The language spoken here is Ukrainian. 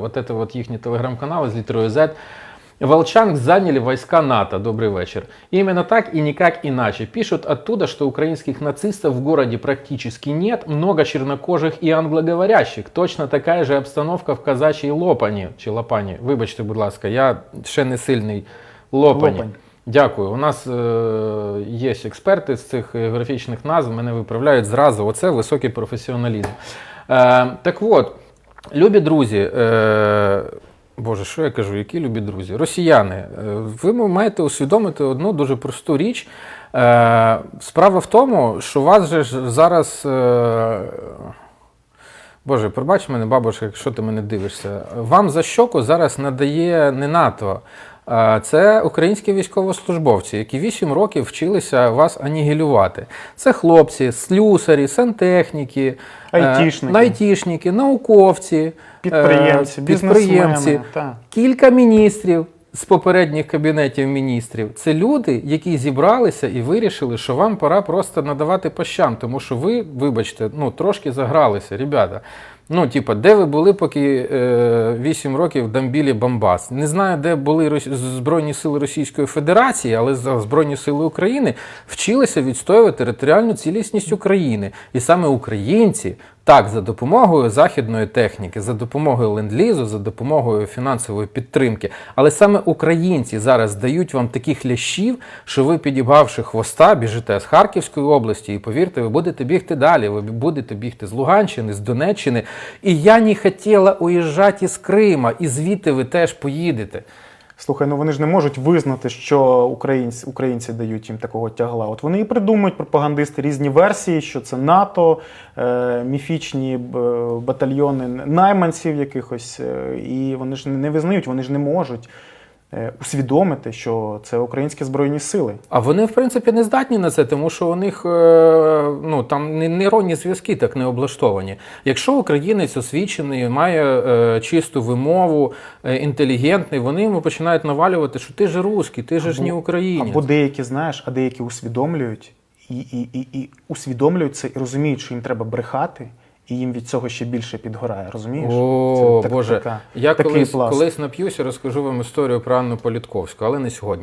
Вот это вот їхній телеграм-канал з літерою Z. Волчанск заняли войска НАТО. Добрый вечер. Именно так и никак иначе. Пишут оттуда, что украинских нацистов в городе практически нет, много чернокожих и англоговорящих. Точно такая же обстановка в казачій Лопані. Чи Лопані. Вибачте, будь ласка, я ще не сильний Лопані. Лопань. Дякую. У нас е, є експерти з цих географічних назв, мене виправляють зразу. Оце високий професіоналізм. Е, так от, любі друзі, е, Боже, що я кажу, які любі друзі? Росіяни, е, ви маєте усвідомити одну дуже просту річ. Е, справа в тому, що вас же зараз. Е, Боже, пробач мене, бабушка, якщо ти мене дивишся. Вам за щоку зараз надає не НАТО. Це українські військовослужбовці, які 8 років вчилися вас анігілювати. Це хлопці, слюсарі, сантехніки, е, Айтішники. айтішники, науковці, Підприємці, е, бізнесмени, підприємці, та. кілька міністрів з попередніх кабінетів міністрів. Це люди, які зібралися і вирішили, що вам пора просто надавати по щам, тому що ви, вибачте, ну трошки загралися, ребята. Ну, типа, де ви були, поки е, 8 років дамбілі Бомбас? Не знаю, де були Збройні сили Російської Федерації, але за Збройні сили України вчилися відстоювати територіальну цілісність України. І саме українці так, за допомогою західної техніки, за допомогою ленд-лізу, за допомогою фінансової підтримки. Але саме українці зараз дають вам таких лящів, що ви, підібгавши хвоста, біжите з Харківської області, і повірте, ви будете бігти далі. Ви будете бігти з Луганщини, з Донеччини. І я не хотіла уїжджати із Крима, і звідти ви теж поїдете. Слухай, ну вони ж не можуть визнати, що українці, українці дають їм такого тягла. От вони і придумують пропагандисти різні версії, що це НАТО, е, міфічні батальйони найманців якихось, е, і вони ж не визнають, вони ж не можуть е, усвідомити, що це українські збройні сили. А вони, в принципі, не здатні на це, тому що у них е, ну, там не- нейронні зв'язки так не облаштовані. Якщо українець освічений, має е, чисту вимову, е, інтелігентний, вони йому починають навалювати, що ти ж русський, ти ж ж не українець. Або деякі, знаєш, а деякі усвідомлюють і, і, і, і усвідомлюють це і розуміють, що їм треба брехати, і їм від цього ще більше підгорає. Розумієш? О, так- Боже, така- я такий колись, пласт. колись нап'юся, розкажу вам історію про Анну Політковську, але не сьогодні.